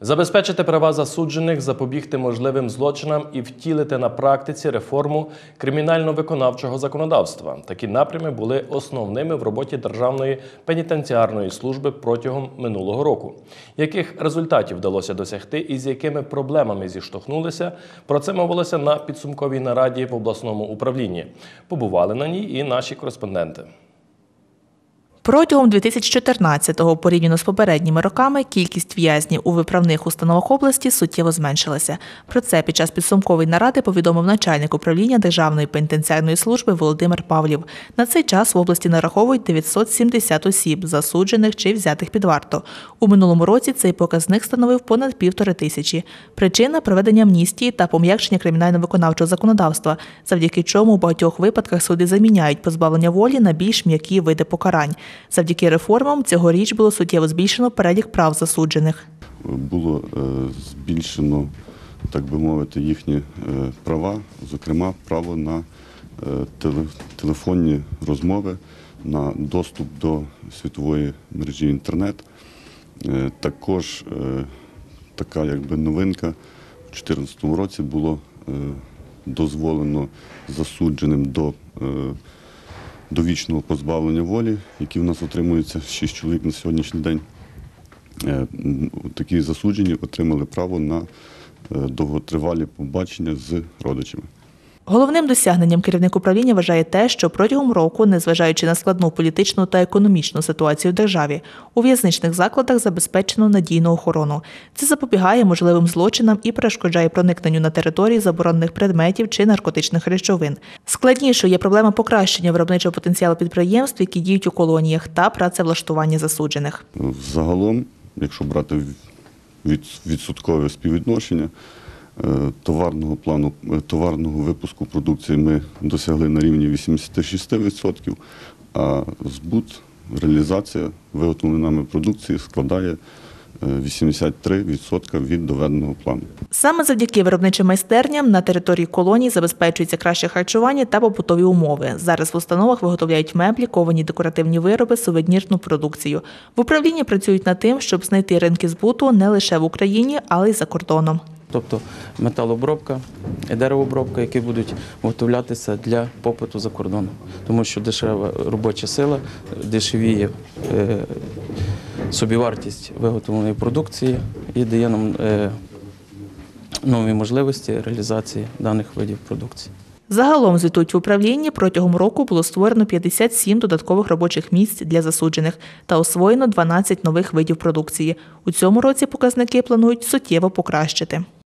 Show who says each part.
Speaker 1: Забезпечити права засуджених, запобігти можливим злочинам і втілити на практиці реформу кримінально-виконавчого законодавства. Такі напрями були основними в роботі Державної пенітенціарної служби протягом минулого року. Яких результатів вдалося досягти і з якими проблемами зіштовхнулися? Про це мовилося на підсумковій нараді в обласному управлінні. Побували на ній і наші кореспонденти.
Speaker 2: Протягом 2014-го, порівняно з попередніми роками, кількість в'язнів у виправних установах області суттєво зменшилася. Про це під час підсумкової наради повідомив начальник управління Державної пенітенціарної служби Володимир Павлів. На цей час в області нараховують 970 осіб, засуджених чи взятих під варту. У минулому році цей показник становив понад півтори тисячі. Причина проведення амністії та пом'якшення кримінально-виконавчого законодавства, завдяки чому у багатьох випадках суди заміняють позбавлення волі на більш м'які види покарань. Завдяки реформам цьогоріч було суттєво збільшено перелік прав засуджених.
Speaker 3: було е, збільшено, так би мовити, їхні е, права, зокрема, право на е, телефонні розмови, на доступ до світової мережі інтернет. Також така якби новинка у 2014 році було дозволено засудженим до довічного позбавлення волі, які в нас отримуються шість чоловік на сьогоднішній день. Е, Такі засуджені отримали право на е, довготривалі побачення з родичами.
Speaker 2: Головним досягненням керівник управління вважає те, що протягом року, незважаючи на складну політичну та економічну ситуацію в державі, у в'язничних закладах забезпечено надійну охорону. Це запобігає можливим злочинам і перешкоджає проникненню на території заборонених предметів чи наркотичних речовин. Складнішою є проблема покращення виробничого потенціалу підприємств, які діють у колоніях, та працевлаштування засуджених.
Speaker 3: Загалом, якщо брати від, відсоткове співвідношення товарного плану, е, товарного випуску продукції ми досягли на рівні 86%, а збут, реалізація виготовленої нами продукції складає е, 83% від доведеного плану.
Speaker 2: Саме завдяки виробничим майстерням на території колоній забезпечується краще харчування та побутові умови. Зараз в установах виготовляють меблі, ковані декоративні вироби, сувенірну продукцію. В управлінні працюють над тим, щоб знайти ринки збуту не лише в Україні, але й за кордоном.
Speaker 4: Тобто металообробка і деревообробка, які будуть виготовлятися для попиту за кордоном. Тому що дешева робоча сила дешевіє е, собівартість виготовленої продукції і дає нам е, нові можливості реалізації даних видів продукції.
Speaker 2: Загалом звітують в управлінні протягом року було створено 57 додаткових робочих місць для засуджених та освоєно 12 нових видів продукції. У цьому році показники планують суттєво покращити.